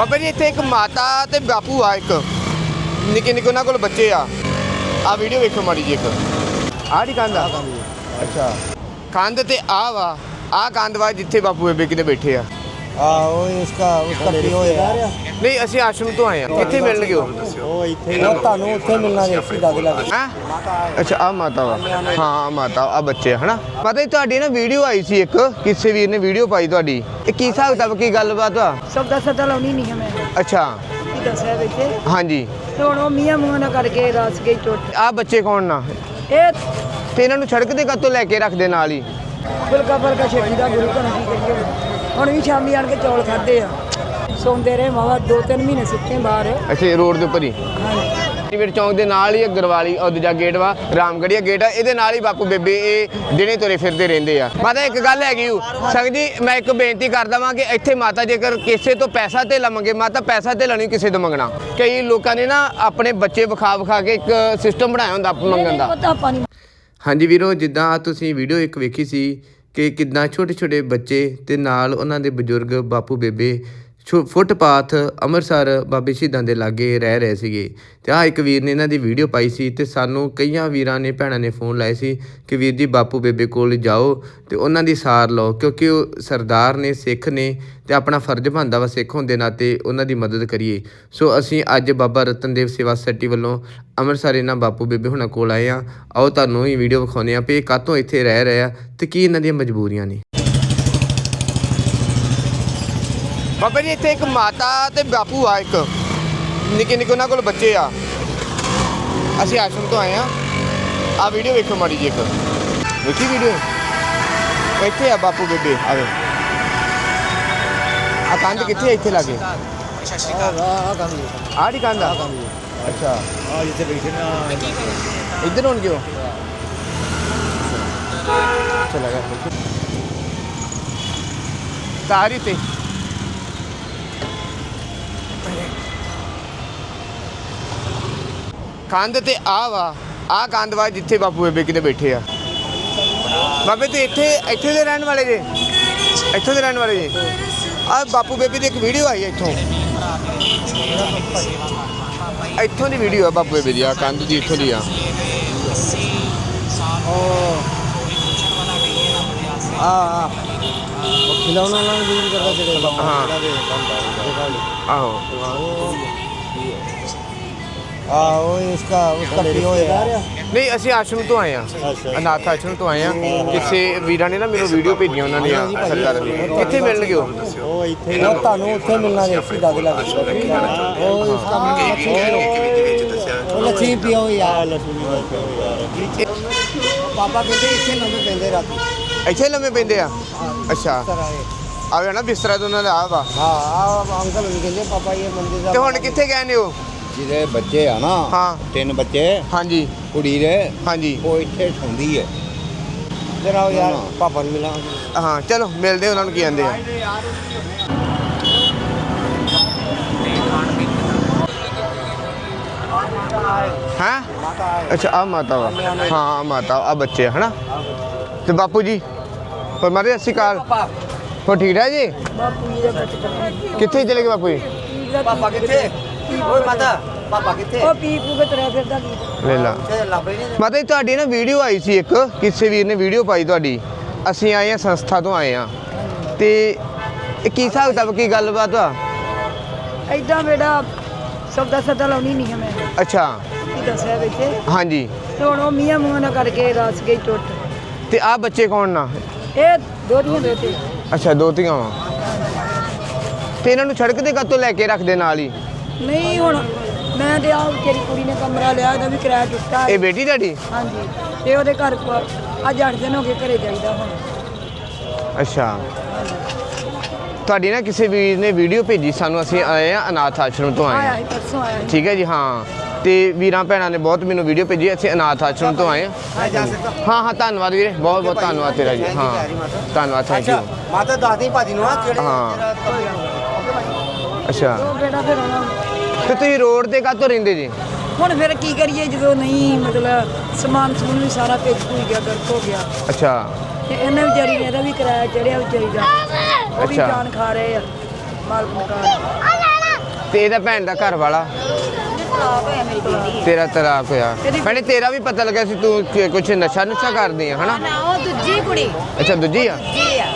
ਬਾਬਾ ਜੀ ਇੱਥੇ ਇੱਕ ਮਾਤਾ ਤੇ ਬਾਪੂ ਆ ਇੱਕ। ਨਿੱਕੇ ਨਿੱਕੇ ਉਹਨਾਂ ਕੋਲ ਬੱਚੇ ਆ। ਆ ਵੀਡੀਓ ਵੇਖੋ ਮਾੜੀ ਜੀ ਇੱਕ। ਆਹ ਦੀ ਕੰਧ ਆ? ਅੱਛਾ। ਕੰਧ ਤੇ ਆ ਵਾ। ਆ ਕੰਧ ਵਾ ਜਿੱਥੇ ਬਾਪੂ ਬੇਬੇ ਕਿਤੇ ਬੈਠੇ ਆ। ਆਹੋ ਇਸਕਾ ਉਸਕਾ ਪਿਓ ਹੈ ਨਹੀਂ ਅਸੀਂ ਆਸ਼ਰਮ ਤੋਂ ਆਏ ਆ ਕਿੱਥੇ ਮਿਲਣਗੇ ਉਹ? ਉਹ ਇੱਥੇ ਉਹ ਤੁਹਾਨੂੰ ਉੱਥੇ ਮਿਲਣਾ ਜੇ ਸਿੱਧਾ ਦੇ ਲੱਗੇ ਹੈਂ? ਅੱਛਾ ਆ ਮਾਤਾ ਵਾ। ਹਾਂ ਮਾਤਾ ਆ ਬੱਚੇ ਆ, ਹਨਾ? ਪਤਾ ਹੀ ਤੁਹਾਡੀ ਨਾ ਵੀਡੀਓ ਆਈ ਸੀ ਇੱਕ। ਕਿਸੇ ਵੀਰ ਨੇ ਵੀਡੀਓ ਪਾਈ ਤੁਹਾਡੀ। ਇਹ ਕੀ ਹਿਸਾਬ ਕਿਤਾਬ ਕੀ ਗੱਲਬਾਤ ਆ? ਸਬਦਾ ਸਦਾ ਲਾਉਣੀ ਨਹੀਂ ਹੈ ਮੈਂ। ਅੱਛਾ। ਕੀ ਦੱਸਿਆ ਵਿੱਚ? ਹਾਂਜੀ। ਤੇ ਹੁਣ ਉਹ ਮੀਆਂ ਮੂੰਹਾਂ ਨਾਲ ਕਰਕੇ ਰਸ ਗਈ ਟੁੱਟ ਆ ਬੱਚੇ ਕੌਣ ਨਾ ਇਹ ਤੇ ਇਹਨਾਂ ਨੂੰ ਸੜਕ ਤੇ ਕੱਤੋਂ ਲੈ ਕੇ ਰੱਖਦੇ ਨਾਲ ਹੀ? ਫੁਲਕਾ ਫੁਲਕਾ ਛੇੜੀ ਦਾ ਗੁਰੂ ਘਰ ਕੀ ਕਰੀਏ ਹੁਣ ਵੀ ਸ਼ਾਮੀ ਆਣ ਕੇ ਚੌਲ ਖਾਦੇ ਆ। ਸੌਂਦੇ ਰਹੇ ਮਾਵਾ ਦੋ ਤਿੰਨ ਮਹੀਨੇ ਸੁੱਤੇ ਬਾਹਰ। ਇੱਥੇ ਰੋਡ ਦੇ ਉੱਪਰ ਹੀ? ਹਾਂਜੀ। ਜਿਵੇਂ ਚੌਂਕ ਦੇ ਨਾਲ ਹੀ ਅਗਰਵਾਲੀ ਉਹ ਦੂਜਾ ਗੇਟ ਵਾ ਰਾਮਗੜੀਆ ਗੇਟ ਆ। ਇਹਦੇ ਨਾਲ ਹੀ ਬਾਪੂ ਬੇਬੇ ਇਹ ਦਿਨੇ ਤੁਰੇ ਫਿਰਦੇ ਰਹਿੰਦੇ ਆ। ਮਾਤਾ ਇੱਕ ਗੱਲ ਹੈਗੀ ਓ ਸੰਗ ਜੀ ਮੈਂ ਇੱਕ ਬੇਨਤੀ ਕਰਦਾ ਵਾਂ ਕਿ ਇੱਥੇ ਮਾਤਾ ਜੇਕਰ ਕਿਸੇ ਤੋਂ ਪੈਸਾ ਤੇ ਮੰਗੇ ਮਾਤਾ ਪੈਸਾ ਤੇ ਨਹੀਂ ਕਿਸੇ ਤੋਂ ਮੰਗਣਾ। ਕਈ ਲੋਕਾਂ ਨੇ ਨਾ ਆਪਣੇ ਬੱਚੇ ਵਿਖਾ ਵਿਖਾ ਕੇ ਇੱਕ ਸਿਸਟਮ ਬਣਾਇਆ ਹੁੰਦਾ ਮੰਗਣ ਦਾ। ਹਾਂਜੀ ਵੀਰੋ ਜਿੱਦਾਂ ਤੁਸੀਂ ਵੀਡੀਓ ਇੱਕ ਵੇਖੀ ਸੀ ਕਿ ਕਿੱਦਾਂ ਛੋਟੇ ਛੋਟੇ ਬੱਚੇ ਅਤੇ ਨਾਲ ਉਹਨਾਂ ਦੇ ਬਜ਼ੁਰਗ ਬਾਪੂ ਬੇਬੇ ਫੁੱਟਪਾਥ ਅੰਮ੍ਰਿਤਸਰ ਬਾਬੇ ਸ਼ਹੀਦਾਂ ਦੇ ਲਾਗੇ ਰਹਿ ਰਹੇ ਸੀਗੇ। ਤੇ ਆ ਇੱਕ ਵੀਰ ਨੇ ਇਹਨਾਂ ਦੀ ਵੀਡੀਓ ਪਾਈ ਸੀ ਤੇ ਸਾਨੂੰ ਕਈਆਂ ਵੀਰਾਂ ਨੇ, ਭੈਣਾਂ ਨੇ ਫੋਨ ਲਾਏ ਸੀ ਕਿ ਵੀਰ ਜੀ ਬਾਪੂ ਬੇਬੇ ਕੋਲ ਜਾਓ ਤੇ ਉਹਨਾਂ ਦੀ ਸਾਰ ਲਓ, ਕਿਉਂਕਿ ਉਹ ਸਰਦਾਰ ਨੇ, ਸਿੱਖ ਨੇ ਤੇ ਆਪਣਾ ਫਰਜ਼ ਬਣਦਾ ਵਾ ਸਿੱਖ ਹੋਣ ਦੇ ਨਾਤੇ ਉਹਨਾਂ ਦੀ ਮਦਦ ਕਰੀਏ। ਸੋ ਅਸੀਂ ਅੱਜ ਬਾਬਾ ਰਤਨਦੇਵ ਸੇਵਾ ਸੋਸਾਇਟੀ ਵੱਲੋਂ ਅੰਮ੍ਰਿਤਸਰ ਇਹਨਾਂ ਬਾਪੂ ਬੇਬੇ ਹੁਣਾਂ ਕੋਲ ਆਏ ਆ ਆਓ ਤੁਹਾਨੂੰ ਇਹ ਵੀਡੀਓ ਵਿਖਾਉਂਦੇ ਆ ਵੀ ਇਹ ਕਾਹਤੋਂ ਇੱਥੇ ਰਹਿ ਰਹੇ ਆ ਤੇ ਕੀ ਇਹਨਾਂ ਦੀਆਂ ਮਜਬੂਰੀਆਂ ਨੇ। ਬਾਬਾ ਜੀ, ਇੱਥੇ ਇੱਕ ਮਾਤਾ ਤੇ ਬਾਪੂ ਆ, ਇੱਕ। ਨਿੱਕੇ ਨਿੱਕੇ ਉਹਨਾਂ ਕੋਲ ਬੱਚੇ ਆ। ਅਸੀਂ ਆਸ਼ਰਮ ਤੋਂ ਆਏ ਆ। ਆ ਵੀਡੀਓ ਵੇਖੋ ਮਾੜੀ ਜੀ ਇੱਕ। ਵੇਖੀ ਵੀਡੀਓ ਇੱਥੇ ਆ ਬਾਪੂ ਬੇਬੇ, ਆਵੇ। ਆ ਕੰਧ ਕਿੱਥੇ ਆ ਇੱਥੇ ਲਾਗੇ? ਆ ਕੰਮ ਆਹ ਦੀ ਕੰਧ ਆ। ਅੱਛਾ। ਆ ਜਿੱਥੇ ਬੈਠੇ ਨਾ ਇੱਧਰ ਹੋਣਗੇ ਉਹ। ਚਲਾ ਗਿਆ ਤਾਰੀ ਤੇ ਕੰਧ ਤੇ ਆ ਵਾ ਆ ਕੰਧ ਵਾ ਜਿੱਥੇ ਬਾਪੂ ਬੇਬੇ ਕਿਤੇ ਬੈਠੇ ਆ। ਬਾਬੇ ਤੇ ਇੱਥੇ ਇੱਥੇ ਦੇ ਰਹਿਣ ਵਾਲੇ ਜੇ। ਇੱਥੋਂ ਦੇ ਰਹਿਣ ਵਾਲੇ ਜੇ। ਆ ਬਾਪੂ ਬੇਬੇ ਦੀ ਇੱਕ ਵੀਡੀਓ ਆਈ ਇੱਥੋਂ। ਇੱਥੋਂ ਦੀ ਵੀਡੀਓ ਆ ਬਾਪੂ ਬੇਬੇ ਦੀ ਆ ਕੰਧ ਦੀ ਇੱਥੋਂ ਦੀ ਆ। ਆ ਉਹ ਖਿਲੌਣਾ ਨਾਲ ਦੂਰ ਕਰਦਾ ਜਿਹੜੇ ਹਾਂ। ਆਹੋ। ਆਹੋ ਇਸਕਾ ਉਸਕਾ ਪਿਓ ਹੈ ਨਹੀਂ ਅਸੀਂ ਆਸ਼ਰਮ ਤੋਂ ਆਏ ਆ ਅੱਛਾ। ਅਨਾਥ ਆਸ਼ਰਮ ਤੋਂ ਆਏ ਆ ਕਿਸੇ ਵੀਰਾਂ ਨੇ ਨਾ ਮੈਨੂੰ ਵੀਡੀਓ ਭੇਜੀਆਂ ਉਹਨਾਂ ਦੀਆਂ ਸਰਕਾਰ ਦੀ। ਕਿੱਥੇ ਮਿਲਣਗੇ ਉਹ। ਉਹ ਇੱਥੇ ਉਹ ਤੁਹਾਨੂੰ ਉੱਥੇ ਮਿਲਣਾ ਜੇ ਸਿੱਧਾ ਦੇ ਲੱਗੇ ਉਹ ਇਸਕਾ ਉਹ ਲੱਛੀ ਪਿਓ ਯਾਰ। ਲੱਛੀ ਪਿਓ ਯਾਰ। ਪਾਪਾ ਕਹਿੰਦੇ ਇੱਥੇ ਨਵੇਂ ਪੈਂਦੇ ਰਾਤੀ। ਇੱਥੇ ਲੰਮੇ ਪੈਂਦੇ ਆ? ਅੱਛਾ। ਆਵੇ ਨਾ ਬਿਸਤਰਾ ਤੇ ਉਹਨਾਂ ਦਾ ਆ ਵਾ। ਹਾਂ ਆ ਅੰਕਲ ਵੀ ਕਹਿੰਦੇ ਪਾਪਾ ਇਹ ਮੰਦਿਰ ਦਾ ਤੇ ਹੁਣ ਕਿੱਥੇ ਗਏ ਨੇ ਉਹ? ਜਿਹਦੇ ਬੱਚੇ ਆ ਨਾ ਹਾਂ। ਤਿੰਨ ਬੱਚੇ ਹਾਂਜੀ। ਕੁੜੀ ਦੇ ਹਾਂਜੀ। ਉਹ ਇੱਥੇ ਠੰਦੀ ਹੈ ਜਰਾ ਯਾਰ ਪਾਪਾ ਨੂੰ ਮਿਲਾਂ। ਹਾਂ ਚਲੋ ਮਿਲਦੇ ਉਹਨਾਂ ਨੂੰ ਕੀ ਕਹਿੰਦੇ ਆ। ਹਾਂ? ਅੱਛਾ ਆ ਮਾਤਾ ਵਾ। ਹਾਂ ਆਹ ਮਾਤਾ ਆ ਬੱਚੇ ਆ, ਹਨਾ? ਤੇ ਬਾਪੂ ਜੀ ਪਰ ਮਾਰੇ ਅਸੀਂ ਕਾਲ ਹੋ ਠੀਕ ਹੈ ਜੀ ਬਾਪੂ ਜੀ? ਦਾ ਬੱਚਾ ਕਿੱਥੇ ਚਲੇ ਗਏ ਬਾਪੂ ਜੀ? ਪਾਪਾ ਕਿੱਥੇ? ਓਏ ਮਾਤਾ ਪਾਪਾ ਕਿੱਥੇ? ਉਹ ਪੀ ਪੂ ਕੇ ਤੁਰਿਆ ਫਿਰਦਾ ਕੀ? ਲੈ ਲਾ। ਤੇ ਲੱਭੇ ਨਹੀਂ ਮਾਤਾ ਜੀ ਤੁਹਾਡੀ ਨਾ ਵੀਡੀਓ ਆਈ ਸੀ ਇੱਕ ਕਿਸੇ ਵੀਰ ਨੇ ਵੀਡੀਓ ਪਾਈ ਤੁਹਾਡੀ। ਅਸੀਂ ਆਏ ਆ ਸੰਸਥਾ ਤੋਂ ਆਏ ਆ। ਤੇ ਇਹ ਕੀ ਹਿਸਾਬ ਕਿਤਾਬ ਕੀ ਗੱਲਬਾਤ ਆ? ਐਦਾਂ ਬੇੜਾ ਸਬਦਾ ਸਦਾ ਲਾਉਣੀ ਨਹੀਂ ਹੈ ਮੈਂ। ਅੱਛਾ। ਕੀ ਦੱਸਿਆ ਵਿੱਚ? ਹਾਂਜੀ। ਤੇ ਹੁਣ ਉਹ ਮੀਆਂ ਮੂੰਹਾਂ ਨਾਲ ਕਰਕੇ ਰਸ ਗਈ ਟੁੱਟ। ਤੇ ਆ ਬੱਚੇ ਕੌਣ ਨਾ ਇਹ ਦੇ ਅੱਛਾ ਦੋ ਧੀਆਂ ਵਾ। ਤੇ ਇਹਨਾਂ ਨੂੰ ਸੜਕ ਤੇ ਕੱਤੋਂ ਲੈ ਕੇ ਰੱਖਦੇ ਨਾਲ ਹੀ? ਨਹੀਂ ਹੁਣ ਮੈਂ ਤੇ ਆ ਤੇਰੀ ਕੁੜੀ ਨੇ ਕਮਰਾ ਲਿਆ ਇਹਦਾ ਵੀ ਕਿਰਾਇਆ ਟੁੱਟਾ ਇਹ ਬੇਟੀ ਤੁਹਾਡੀ? ਹਾਂਜੀ ਤੇ ਉਹਦੇ ਘਰ ਕੋ ਅੱਜ 8 ਦਿਨ ਹੋ ਗਏ ਘਰੇ ਜਾਈਦਾ ਹੁਣ। ਅੱਛਾ। ਤੁਹਾਡੀ ਨਾ ਕਿਸੇ ਵੀਰ ਨੇ ਵੀਡੀਓ ਭੇਜੀ ਸਾਨੂੰ ਅਸੀਂ ਆਏ ਆ ਅਨਾਥ ਆਸ਼ਰਮ ਤੋਂ ਆਏ ਆਇਆ ਆ ਸੀ ਪਰਸੋਂ ਆਇਆ ਸੀ। ਠੀਕ ਹੈ ਜੀ ਹਾਂ। ਤੇ ਵੀਰਾਂ ਭੈਣਾਂ ਨੇ ਬਹੁਤ ਮੈਨੂੰ ਵੀਡੀਓ ਭੇਜੀ ਅਸੀਂ ਅਨਾਥ ਆਸ਼ਰਮ ਤੋਂ ਆਏ ਆ ਜਾ ਸਕਦਾ। ਹਾਂ ਹਾਂ ਧੰਨਵਾਦ ਵੀਰੇ ਬਹੁਤ ਬਹੁਤ ਧੰਨਵਾਦ ਤੇਰਾ ਜੀ ਹਾਂ। ਧੰਨਵਾਦ ਥੈਂਕ ਯੂ ਮਾਤਾ ਦਾਦੀ ਭਾਜੀ ਨੂੰ ਆ ਕਿਹੜੇ ਹਾਂ। ਅੱਛਾ। ਉਹ ਬੇੜਾ ਫਿਰ ਹੁਣ ਤੇ ਤੁਸੀਂ ਰੋਡ ਤੇ ਕਾਹਤੋਂ ਰਹਿੰਦੇ ਜੀ? ਹੁਣ ਫਿਰ ਕੀ ਕਰੀਏ ਜਦੋਂ ਨਹੀਂ ਮਤਲਬ ਸਮਾਨ ਸਮੂਨ ਵੀ ਸਾਰਾ ਭੇਜ ਭੁਜ ਗਿਆ ਗਰਕ ਹੋ ਗਿਆ। ਅੱਛਾ। ਤੇ ਇਹਨੇ ਵਿਚਾਰੀ ਨੇ ਇਹਦਾ ਵੀ ਕਿਰਾਇਆ ਚੜਿਆ ਵਿਚਾਰੀ ਦਾ। ਉਹ ਵੀ ਅੱਛਾ। ਜਾਨ ਖਾ ਰਹੇ ਆ ਮਾਲਕ ਮਕਾਨ ਤੇ ਇਹਦਾ ਭੈਣ ਦਾ ਘਰ ਵਾਲਾ ਤਲਾਕ ਹੋਇਆ ਮੇਰੀ ਕੁੜੀ ਦੀ ਤੇਰਾ ਤਲਾਕ ਹੋਇਆ। ਭੈਣੇ ਤੇਰਾ ਵੀ ਪਤਾ ਲੱਗਾ ਸੀ ਤੂੰ ਕਿ ਕੁਛ ਨਸ਼ਾ ਨੁਸ਼ਾ ਕਰਦੀ ਆ ਹਨਾ? ਨਾ ਉਹ ਦੂਜੀ ਕੁੜੀ। ਅੱਛਾ ਦੂਜੀ ਆ? ਜੀ ਆ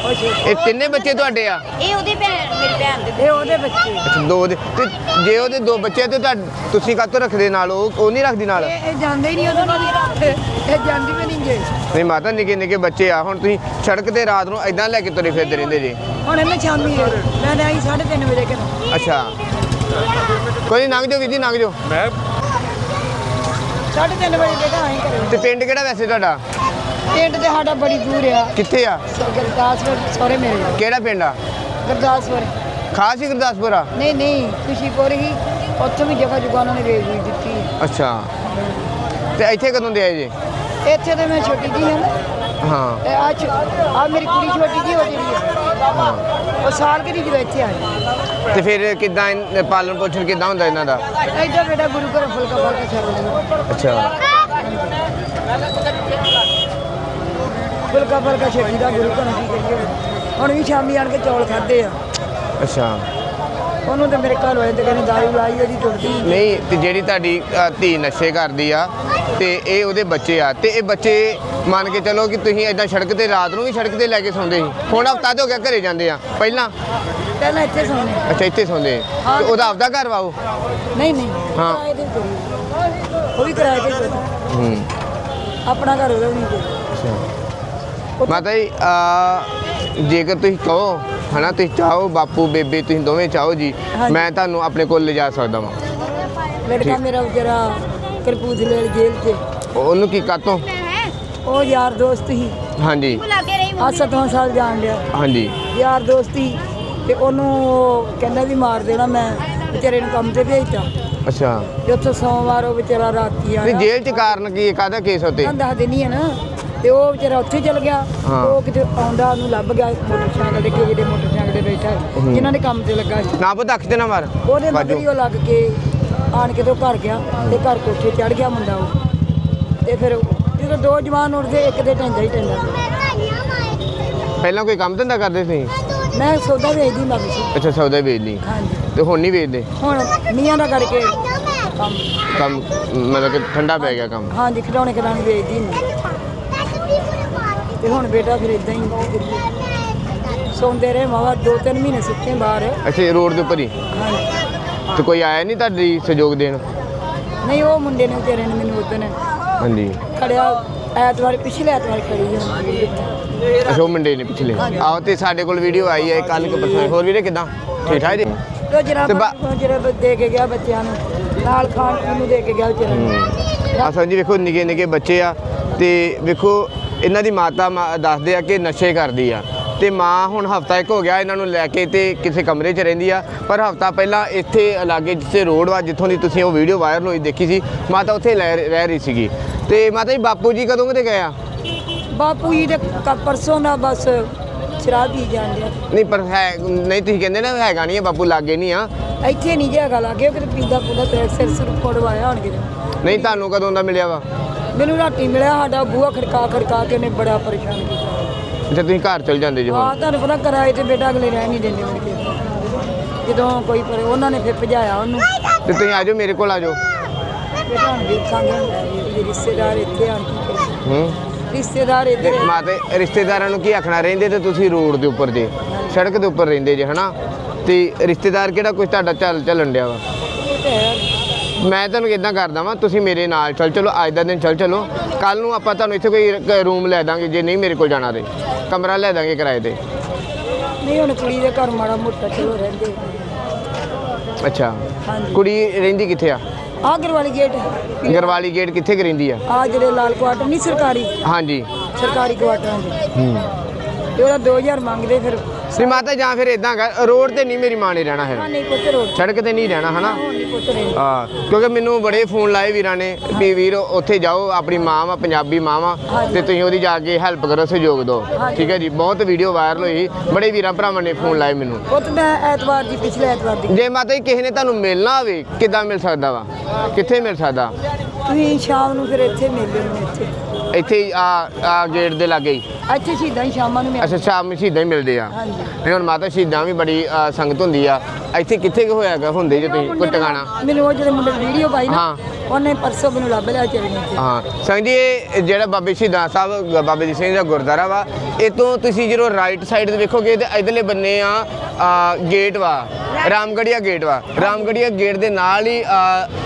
ਇਹ ਤਿੰਨੇ ਬੱਚੇ ਤੁਹਾਡੇ ਆ? ਇਹ ਉਹਦੀ ਭੈਣ ਮੇਰੀ ਭੈਣ ਦੇ ਇਹ ਉਹਦੇ ਬੱਚੇ। ਅੱਛਾ ਦੋ ਦੇ। ਤੇ ਜੇ ਉਹਦੇ ਦੋ ਬੱਚੇ ਤੇ ਤੁਸੀਂ ਕਾਹਤੋਂ ਰੱਖਦੇ ਨਾਲ? ਉਹ ਉਹ ਨਹੀਂ ਰੱਖਦੀ ਨਾਲ? ਇਹ ਇਹ ਜਾਂਦੇ ਹੀ ਨਹੀਂ ਉਹਦੇ ਨਾਲ। ਇਹ ਜਾਂਦੀ ਵੀ ਨਹੀਂ ਜੇ। ਨਹੀਂ ਮਾਤਾ ਨਿੱਕੇ ਨਿੱਕੇ ਬੱਚੇ ਆ। ਹੁਣ ਤੁਸੀਂ ਸੜਕ ਤੇ ਰਾਤ ਨੂੰ ਐਦਾਂ ਲੈ ਕੇ ਤੁਰੇ ਫਿਰਦੇ ਰਹਿੰਦੇ ਜੀ। ਹੁਣ ਇਹਨੇ ਸ਼ਾਮੀ ਮੈਂ ਆਈ 3:30 ਵਜੇ ਘਰੋਂ। ਅੱਛਾ। ਕੋਈ ਨੀ, ਲੰਘ ਜਾਓ ਵੀਰ ਜੀ ਲੰਘ ਜਾਓ। 3:30 ਵਜੇ ਦੇ ਆਈ ਘਰੋਂ ਤੇ ਪਿੰਡ ਕਿਹੜਾ ਵੈਸੇ ਤੁਹਾਡਾ? ਪਿੰਡ ਤੇ ਸਾਡਾ ਬੜੀ ਦੂਰ ਆ। ਕਿੱਥੇ ਆ? ਗੁਰਦਾਸਪੁਰ ਸੋਰੇ ਮੇਰੇ ਕਿਹੜਾ ਪਿੰਡ ਆ? ਗੁਰਦਾਸਪੁਰ। ਖਾਸ ਹੀ ਗੁਰਦਾਸਪੁਰ ਆ? ਨਹੀਂ ਨਹੀਂ ਖੁਸ਼ੀਪੁਰ ਹੀ। ਉੱਥੇ ਵੀ ਜਗ੍ਹਾ ਜੁਗਾ ਉਹਨਾਂ ਨੇ ਵੇਚ ਵੀ ਦਿੱਤੀ। ਅੱਛਾ। ਤੇ ਇੱਥੇ ਕਦੋਂ ਦੇ ਆਏ ਜੀ? ਇੱਥੇ ਤੇ ਮੈਂ ਛੋਟੀ ਜੀ ਹਾਂ ਹਾਂ। ਇਹ ਆ ਆ ਮੇਰੀ ਕੁੜੀ ਛੋਟੀ ਜੀ ਹੋ ਜਿਹੜੀ ਹੈ। ਉਹ ਸਾਲ ਕਿ ਦੀ ਇੱਥੇ ਆਈ ਤੇ ਫਿਰ ਕਿਦਾਂ ਪਾਲਣ ਪੋਸ਼ਣ ਕਿਦਾਂ ਹੁੰਦਾ ਇਹਨਾਂ ਦਾ? ਐਡਾ ਬੇਟਾ ਗੁਰੂ ਘਰ ਫੁਲਕਾ ਫੁਲਕਾ ਲਿਆ ਅੱਛਾ। ਫੁਲਕਾ ਫੁਲਕਾ ਛੱਡੀ ਦਾ ਗੁਰੂ ਘਰ ਕੀ ਕਰੀਏ। ਹੁਣ ਵੀ ਸ਼ਾਮੀ ਆਣ ਕੇ ਚੌਲ ਖਾਦੇ ਆ। ਅੱਛਾ। ਉਹਨੂੰ ਤੇ ਮੇਰੇ ਘਰ ਵਾਲੇ ਤੇ ਕਹਿੰਦੇ ਦਾਰੂ ਲਾਈ ਉਹਦੀ ਟੁੱਟਦੀ ਨਹੀਂ ਤੇ ਜਿਹੜੀ ਤੁਹਾਡੀ ਅ, ਧੀ ਨਸ਼ੇ ਕਰਦੀ ਆ ਤੇ ਇਹ ਉਹਦੇ ਬੱਚੇ ਆ। ਤੇ ਇਹ ਬੱਚੇ ਮੰਨ ਕੇ ਚਲੋ ਕਿ ਤੁਸੀਂ ਐਦਾਂ ਸੜਕ ਤੇ ਰਾਤ ਨੂੰ ਵੀ ਸੜਕ ਤੇ ਲੈ ਕੇ ਸੌਂਦੇ ਸੀ। ਹੁਣ ਹਫਤਾ ਤੇ ਹੋ ਗਿਆ ਘਰੇ ਜਾਂਦੇ ਆ। ਪਹਿਲਾਂ? ਪਹਿਲਾਂ ਇੱਥੇ ਸੌਂਦੇ ਅੱਛਾ ਇੱਥੇ ਸੌਂਦੇ ਤੇ ਉਹਦਾ ਆਪਦਾ ਘਰ ਵਾ ਉਹ? ਨਹੀਂ ਨਹੀਂ। ਹਾਂ। ਕਿਰਾਏ ਤੇ ਕਰੀ। ਉਹ ਵੀ ਕਿਰਾਏ ਤੇ ਕਰੀ। ਹੂੰ। ਆਪਣਾ ਘਰ ਉਹਦਾ ਵੀ ਨਹੀਂ ਕੋਈ। ਮਾਤਾ ਜੀ ਅ, ਜੇਕਰ ਤੁਸੀਂ ਕਹੋ ਹਨਾ ਤੁਸੀਂ ਚਾਹੋ ਬਾਪੂ ਬੇਬੇ ਤੁਸੀਂ ਦੋਵੇਂ ਚਾਹੋ ਜੀ ਹਾਂਜੀ। ਮੈਂ ਤੁਹਾਨੂੰ ਆਪਣੇ ਕੋਲ ਲਿਜਾ ਸਕਦਾ ਵਾਂ। ਲੜਕਾ ਮੇਰਾ ਵਿਚਾਰਾ ਕਰਪੂਥਲੇ ਵਾਲੀ ਜੇਲ੍ਹ 'ਚ। ਉਹਨੂੰ ਕੀ ਕਾਤੋਂ? ਉਹ ਯਾਰ ਦੋਸਤ ਹੀ ਹਾਂਜੀ। ਆ ਸਤਵਾਂ ਸਾਲ ਜਾਣ ਡਿਆ। ਹਾਂਜੀ। ਯਾਰ ਦੋਸਤੀ ਤੇ ਉਹਨੂੰ ਉਹ ਕਹਿੰਦਾ ਵੀ ਮਾਰ ਦੇਣਾ ਮੈਂ ਵਿਚਾਰੇ ਨੂੰ ਕੰਮ ਤੇ ਭੇਜਤਾ। ਅੱਛਾ। ਤੇ ਉੱਥੋਂ ਸੋਮਵਾਰ ਉਹ ਵਿਚਾਰਾ ਰਾਤੀ ਨਹੀਂ ਆਇਆ ਜੇਲ੍ਹ ਚ ਕਾਰਨ ਕੀ ਹੈ? ਕਾਹਦਾ ਕੇਸ ਉੱਤੇ ਤਾਂ ਦੱਸ ਦੇਣੀ ਹੈ ਨਾ। ਤੇ ਉਹ ਵਿਚਾਰਾ ਉੱਥੇ ਚਲ ਗਿਆ। ਹਾਂ। ਉਹ ਕਿਤੇ ਆਉਂਦਾ ਉਹਨੂੰ ਲੱਭ ਗਿਆ ਮੋਟਰਸਾਈਕਲ ਤੇ ਦੇ ਮੋਟਰਸਾਈਕਲ ਤੇ ਬੈਠਾ। ਹੈ, ਜਿਨ੍ਹਾਂ ਦੇ ਕੰਮ ਤੇ ਲੱਗਾ ਸੀ। ਨਾ ਪਤਾ ਅੱਖ ਤੇ ਨਾ ਮਾਰ। ਉਹਦੇ ਮਗਰ ਬਾਜੂ। ਹੀ ਉਹ ਲੱਗ ਕੇ ਆਣ ਕੇ ਤੇ ਉਹ ਘਰ ਗਿਆ। ਤੇ ਘਰ ਕੋਠੇ ਚੜ ਗਿਆ ਮੁੰਡਾ ਉਹ। ਤੇ ਫਿਰ ਜਦੋਂ ਦੋ ਜਵਾਨ ਉੱਠਦੇ ਇੱਕ ਦੇ ਟੈਂਦਾ ਹੀ ਟੈਂਦਾ ਪਹਿਲਾਂ ਕੋਈ ਕੰਮ ਧੰਦਾ ਕਰਦੇ ਸੀ? ਮੈਂ ਸੌਦਾ ਵੇਚਦੀ ਲੱਗ ਸੀ ਅੱਛਾ ਸੌਦਾ ਵੇਚ ਲਈ ਹਾਂਜੀ। ਤੇ ਹੁਣ ਨਹੀਂ ਵੇਚਦੇ? ਹੁਣ ਮੀਆਂ ਦਾ ਕਰਕੇ ਕੰਮ। ਕੰਮ ਮਤਲਬ ਕਿ ਠੰਡਾ ਪੈ ਗਿਆ ਕੰਮ। ਹਾਂਜੀ ਖਿਡੌਣੇ ਖਿਡੌਣੇ ਵੇਚਦੀ ਨਹੀਂ ਤੇ ਹੁਣ ਬੇਟਾ ਫਿਰ ਇਦਾਂ ਹੀ ਸੌਂਦੇ ਰਹੇ ਮਾਵਾ ਦੋ ਤਿੰਨ ਮਹੀਨੇ ਸੁੱਤੇ ਬਾਹਰ। ਅੱਛਾ ਰੋਡ ਦੇ ਉੱਪਰ ਹੀ? ਤੇ ਕੋਈ ਆਇਆ ਨਹੀਂ ਤੁਹਾਡੀ ਸਹਿਯੋਗ ਦੇਣ? ਨਹੀਂ ਉਹ ਮੁੰਡੇ ਨੇ ਵਿਚਾਰੇ ਨੇ ਮੈਨੂੰ ਉਦੋਂ ਹਾਂਜੀ। ਖੜਿਆ ਐਤਵਾਰ ਪਿਛਲੇ ਐਤਵਾਰ ਖੜੀ ਸੀ ਅੱਛਾ ਉਹ ਮੁੰਡੇ ਨੇ ਪਿਛਲੇ। ਆਓ ਤੇ ਸਾਡੇ ਕੋਲ ਵੀਡੀਓ ਆਈ ਹੈ ਕੱਲ ਕਿ ਪਰਸੋਂ। ਹੋਰ ਵੀਰੇ ਕਿਦਾਂ? ਠੀਕ ਠਾਕ ਜੀ? ਤੇ ਜਰਾ ਤੇ ਬਾ- ਜਰਾ ਦੇ ਕੇ ਗਿਆ ਬੱਚਿਆਂ ਨੂੰ ਨਾਲ ਖਾਣ ਪੀਣ ਨੂੰ ਦੇ ਕੇ ਗਿਆ ਵਿਚਾਰੇ ਨੂੰ। ਆ ਜੀ ਵੇਖੋ ਨਿੱਕੇ ਨਿੱਕੇ ਬੱਚੇ ਆ ਤੇ ਵੇਖੋ ਇਹਨਾਂ ਦੀ ਮਾਤਾ ਮਾ- ਦੱਸਦੇ ਆ ਕਿ ਨਸ਼ੇ ਕਰਦੀ ਆ। ਤੇ ਮਾਂ ਹੁਣ ਹਫਤਾ ਇੱਕ ਹੋ ਗਿਆ ਇਹਨਾਂ ਨੂੰ ਲੈ ਕੇ ਤੇ ਕਿਸੇ ਕਮਰੇ 'ਚ ਰਹਿੰਦੀ ਆ। ਪਰ ਹਫਤਾ ਪਹਿਲਾਂ ਇੱਥੇ ਲਾਗੇ ਜਿੱਥੇ ਰੋਡ ਵਾ ਜਿੱਥੋਂ ਦੀ ਤੁਸੀਂ ਉਹ ਵੀਡੀਓ ਵਾਇਰਲ ਹੋਈ ਦੇਖੀ ਸੀ ਮਾਤਾ ਉੱਥੇ ਰਹਿ ਰਹੀ ਸੀਗੀ। ਤੇ ਮਾਤਾ ਜੀ ਬਾਪੂ ਜੀ ਕਦੋਂ ਕਿਤੇ ਗਏ ਆ? ਬਾਪੂ ਜੀ ਦੇ ਕ- ਪਰਸੋਂ ਦਾ ਬਸ ਸ਼ਰਾਬ ਜਾਂਦੇ ਨਹੀਂ ਪਰ ਹੈ ਨਹੀਂ ਤੁਸੀਂ ਕਹਿੰਦੇ ਨਾ ਹੈਗਾ ਨਹੀਂ ਬਾਪੂ ਲਾਗੇ ਨਹੀਂ ਆ। ਇੱਥੇ ਨਹੀਂ ਜਗਾ ਲੱਗੇ ਕਿਤੇ ਪੀਂਦਾ ਪੂੰਦਾ ਤੇ ਸਿਰ ਸਿਰ ਪੜਵਾਇਆ ਹੋਣਗੇ। ਨਹੀਂ ਤੁਹਾਨੂੰ ਕਦੋਂ ਦਾ ਮਿਲਿਆ ਵਾ? ਮੈਨੂੰ ਰਾਤੀ ਮਿਲਿਆ ਸਾਡਾ ਬੂਹਾ ਖੜਕਾ ਖੜਕਾ ਕੇ ਉਹਨੇ ਬੜਾ ਪਰੇਸ਼ਾਨ ਕੀਤਾ। ਅੱਛਾ ਤੁਸੀਂ ਘਰ ਚਲ ਜਾਂਦੇ ਜੀ ਹੁਣ? ਤੁਹਾਨੂੰ ਪਤਾ ਕਿਰਾਏ ਤੇ ਬੇਟਾ ਅਗਲੇ ਰਹਿ ਨਹੀਂ ਦਿੰਦੇ ਮੁੜ ਕੇ। ਜਦੋਂ ਕੋਈ ਪਰ ਉਹਨਾਂ ਨੇ ਫਿਰ ਭਜਾਇਆ ਉਹਨੂੰ। ਤੇ ਤੁਸੀਂ ਆ ਜਾਓ ਮੇਰੇ ਕੋਲ ਆ ਜਾਓ। ਬੇਟਾ ਹੁਣ ਵੇਖਾਂਗੇ ਇਹ ਰਿਸ਼ਤੇਦਾਰ ਇੱਥੇ ਆਣ ਕੀ। ਕਰੇ ਹੂੰ। ਰਿਸ਼ਤੇਦਾਰ ਤੇ ਇੱਧਰ ਮਾਤੇ ਰਿਸ਼ਤੇਦਾਰਾਂ ਨੂੰ ਕੀ ਆਖਣਾ? ਰਹਿੰਦੇ ਤੇ ਤੁਸੀਂ ਰੋਡ ਦੇ ਉੱਪਰ ਜੇ ਸੜਕ ਦੇ ਉੱਪਰ ਰਹਿੰਦੇ ਜੇ ਹਨਾ? ਤੇ ਰਿਸ਼ਤੇਦਾਰ ਕਿਹੜਾ ਕੁਝ ਤੁਹਾਡਾ ਚੱਲ ਚੱਲਣ ਡਿਆ ਵਾ? ਤਾਂ ਹੈ। ਮੈਂ ਤੁਹਾਨੂੰ ਇਦਾਂ ਕਰਦਾ ਵਾਂ ਤੁਸੀਂ ਮੇਰੇ ਨਾਲ ਚੱਲ ਚਲੋ ਅੱਜ ਦਾ ਦਿਨ ਚੱਲ ਚਲੋ। ਕੱਲ ਨੂੰ ਆਪਾਂ ਤੁਹਾਨੂੰ ਇੱਥੇ ਕੋਈ ਰੂਮ ਲੈ ਦਾਂਗੇ ਜੇ ਨਹੀਂ ਮੇਰੇ ਕੋਲ ਜਾਣਾ ਤੇ। ਕਮਰਾ ਲੈ ਦਾਂਗੇ ਕਿਰਾਏ ਤੇ। ਨਹੀਂ ਹੁਣ ਕੁੜੀ ਦੇ ਘਰ ਮਾੜਾ ਮੋਟਾ ਚਲੋ ਰਹਿੰਦੇ। ਅੱਛਾ। ਕੁੜੀ ਰਹਿੰਦੀ ਕਿੱਥੇ ਆ? ਵਾਲੀ ਗੇਟ ਗਰਵਾਲੀ ਗੇਟ ਕਿੱਥੇ ਰਹਿੰਦੀ ਆ? ਆ ਜਿਹੜੇ ਲਾਲ ਕੁਆਟਰ ਨਹੀਂ ਸਰਕਾਰੀ? ਹਾਂਜੀ। ਸਰਕਾਰੀ ਕੁਆਟਰਾਂ ਦੇ। ਹੂੰ। ਤੇ ਉਹਦਾ 2000 ਮੰਗਦੇ ਫਿਰ। ਨਹੀਂ ਮਾਤਾ ਜਾਂ ਫਿਰ ਇਦਾਂ ਕਰ ਰੋਡ ਤੇ ਨਹੀਂ ਮੇਰੀ ਮਾਂ ਨੇ ਰਹਿਣਾ ਹਾਂ ਹੈ ਨਹੀਂ ਪੁੱਤ ਰੋਡ ਸੜਕ ਤੇ ਨਹੀਂ ਰਹਿਣਾ ਹਨਾ? ਨਹੀਂ ਪੁੱਤ ਹਾਂ ਕਿਉਂਕਿ ਮੈਨੂੰ ਬੜੇ ਫੋਨ ਲਾਏ ਵੀਰਾਂ ਨੇ ਵੀ ਵੀਰ ਉੱਥੇ ਜਾਓ ਆਪਣੀ ਮਾਂ ਵਾ ਪੰਜਾਬੀ ਮਾਂ ਵਾ। ਤੇ ਤੁਸੀਂ ਉਹਦੀ ਜਾ ਕੇ ਹੈਲਪ ਕਰੋ ਸਹਿਯੋਗ ਦਿਓ। ਠੀਕ ਹੈ ਜੀ ਬਹੁਤ ਵੀਡੀਓ ਵਾਇਰਲ ਹੋਈ ਬੜੇ ਵੀਰਾਂ ਭਰਾਵਾਂ ਨੇ ਫੋਨ ਲਾਏ ਮੈਨੂੰ। ਪੁੱਤ ਮੈਂ ਐਤਵਾਰ ਦੀ ਪਿਛਲੇ ਐਤਵਾਰ ਦੀ। ਜੇ ਮਾਤਾ ਜੀ ਕਿਸੇ ਨੇ ਤੁਹਾਨੂੰ ਮਿਲਣਾ ਹੋਵੇ ਕਿੱਦਾਂ ਮਿਲ ਸਕਦਾ ਵਾ? ਕਿੱਥੇ ਮਿਲ ਸਕਦਾ? ਤੁਸੀਂ ਸ਼ਾਮ ਨੂੰ ਫਿਰ ਇੱਥੇ ਮਿਲ ਲਿਓ ਇੱਥੇ। ਇੱਥੇ ਹੀ ਆ ਆ ਗੇਟ ਦੇ ਲਾਗੇ ਹੀ। ਇੱਥੇ ਸ਼ਹੀਦਾਂ ਹੀ ਸ਼ਾਮਾਂ ਨੂੰ ਮਿਲ ਅੱਛਾ ਸ਼ਾਮ ਨੂੰ ਸ਼ਹੀਦਾਂ ਹੀ ਮਿਲਦੇ ਆ। ਹਾਂਜੀ। ਨਹੀਂ ਹੁਣ ਮਾਤਾ ਸ਼ਹੀਦਾਂ ਵੀ ਬੜੀ ਅ, ਸੰਗਤ ਹੁੰਦੀ ਆ। ਇੱਥੇ ਕਿੱਥੇ ਕੁ ਹੋਇਆਗਾ ਹੁੰਦੇ ਜੇ ਤੁਸੀਂ ਕੋਈ ਟਿਕਾਣਾ ਮੈਨੂੰ ਉਹ ਜਿਹੜੇ ਮੁੰਡੇ ਵੀਡੀਓ ਪਾਈ ਨਾ ਹਾਂ। ਉਹਨੇ ਪਰਸੋਂ ਮੈਨੂੰ ਲੱਭ ਲਿਆ ਚਰਨੀ ਚ ਹਾਂ। ਸੰਗ ਜੀ ਇਹ ਜਿਹੜਾ ਬਾਬੇ ਸ਼ਹੀਦਾਂ ਸਾਹਿਬ ਬਾਬੇ ਜੀ ਸਿੰਘ ਦਾ ਗੁਰਦੁਆਰਾ ਵਾ ਇਹ ਤੋਂ ਤੁਸੀਂ ਜਦੋਂ ਰਾਈਟ ਸਾਈਡ ਤੇ ਵੇਖੋਗੇ ਤੇ ਇਧਰਲੇ ਬੰਨੇ ਆ ਆ, ਗੇਟ ਵਾ। ਰਾਮਗੜੀਆ ਗੇਟ ਵਾ। ਰਾਮਗੜੀਆ ਗੇਟ ਦੇ ਨਾਲ ਹੀ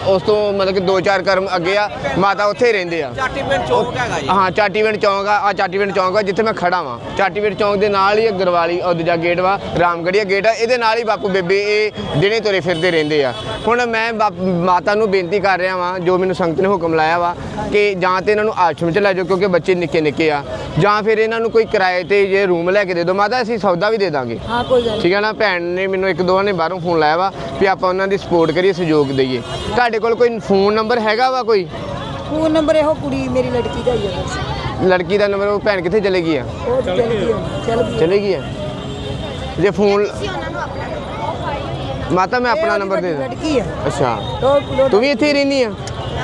ਉਸ ਤੋਂ ਮਤਲਬ ਕਿ 2-4 ਕਰਮ ਅੱਗੇ ਆ ਮਾਤਾ ਉੱਥੇ ਹੀ ਰਹਿੰਦੇ ਆ। ਚਾਟੀਪਿੰਡ ਚੌਕ ਹੈਗਾ ਜੀ। ਹਾਂ ਚਾਟੀਵਿੰਡ ਚੌਂਕ ਆ ਆ ਚਾਟੀਵਿੰਡ ਚੌਂਕ ਆ ਜਿੱਥੇ ਮੈਂ ਖੜਾ ਵਾਂ। ਚਾਟੀਵਿੰਡ ਚੌਂਕ ਦੇ ਨਾਲ ਹੀ ਗਰਵਾਲੀ ਉਹ ਦੂਜਾ ਗੇਟ ਵਾ ਰਾਮਗੜੀਆ ਗੇਟ ਆ। ਇਹਦੇ ਨਾਲ ਹੀ ਬਾਪੂ ਬੇਬੇ ਇਹ ਦਿਨੇ ਤੁਰੇ ਫਿਰਦੇ ਰਹਿੰਦੇ ਆ। ਹੁਣ ਮੈਂ ਬਾਪ- ਮਾਤਾ ਨੂੰ ਬੇਨਤੀ ਕਰ ਰਿਹਾ ਵਾਂ ਜੋ ਮੈਨੂੰ ਸੰਗਤ ਨੇ ਹੁਕਮ ਲਾਇਆ ਵਾ ਕਿ ਜਾਂ ਤੇ ਇਹਨਾਂ ਨੂੰ ਆਸ਼ਰਮ ਚ ਲੈ ਜਾਓ ਕਿਉਂਕਿ ਬੱਚੇ ਨਿੱਕੇ ਨਿੱਕੇ ਆ। ਜਾਂ ਫਿਰ ਇਹਨਾਂ ਨੂੰ ਕੋਈ ਕਿਰਾਏ ਤੇ ਜੇ ਰੂਮ ਲੈ ਕੇ ਦੇ ਦਿਓ। ਮਾਤਾ ਅਸੀਂ ਸੌਦਾ ਵੀ ਦੇ ਦਾਂਗੇ। ਹਾਂ ਕੋਈ ਗੱਲ ਠੀਕ ਹੈ ਨਾ? ਭੈਣ ਨੇ ਮੈਨੂੰ ਇੱਕ ਦੋ ਨੇ ਬਾਹਰੋਂ ਫੋਨ ਲਾਇਆ ਵਾ ਵੀ ਆਪਾਂ ਉਹਨਾਂ ਦੀ ਸਪੋਰਟ ਕਰੀਏ ਸਹਿਯੋਗ ਦਈਏ। ਤੁਹਾਡੇ ਕੋਲ ਕੋਈ ਫੋਨ ਨੰਬਰ ਹੈਗਾ ਵਾ ਕੋਈ? ਫੋਨ ਨੰਬਰ ਇਹੋ ਕੁੜੀ ਮੇਰੀ ਲੜਕੀ ਦਾ ਹੀ ਹੈ ਬਸ। ਲੜਕੀ ਦਾ ਨੰਬਰ ਉਹ ਭੈਣ ਕਿੱਥੇ ਚਲੇ ਗਈ ਆ? ਉਹ ਚਲ ਗਈ ਹੁਣ, ਚੱਲ ਗਈ ਚਲੇ ਗਈ ਆ। ਜੇ ਫੋਨ ਤੁਸੀਂ ਉਹਨਾਂ ਨੂੰ ਆਪਣਾ ਨੰਬਰ ਮਾਤਾ ਮੈਂ ਆਪਣਾ ਨੰਬਰ ਦੇ ਦਾਂ ਲੜਕੀ ਹੈ ਅੱਛਾ। ਉਹ ਤੂੰ ਵੀ ਇੱਥੇ ਹੀ ਰਹਿੰਦੀ ਆ?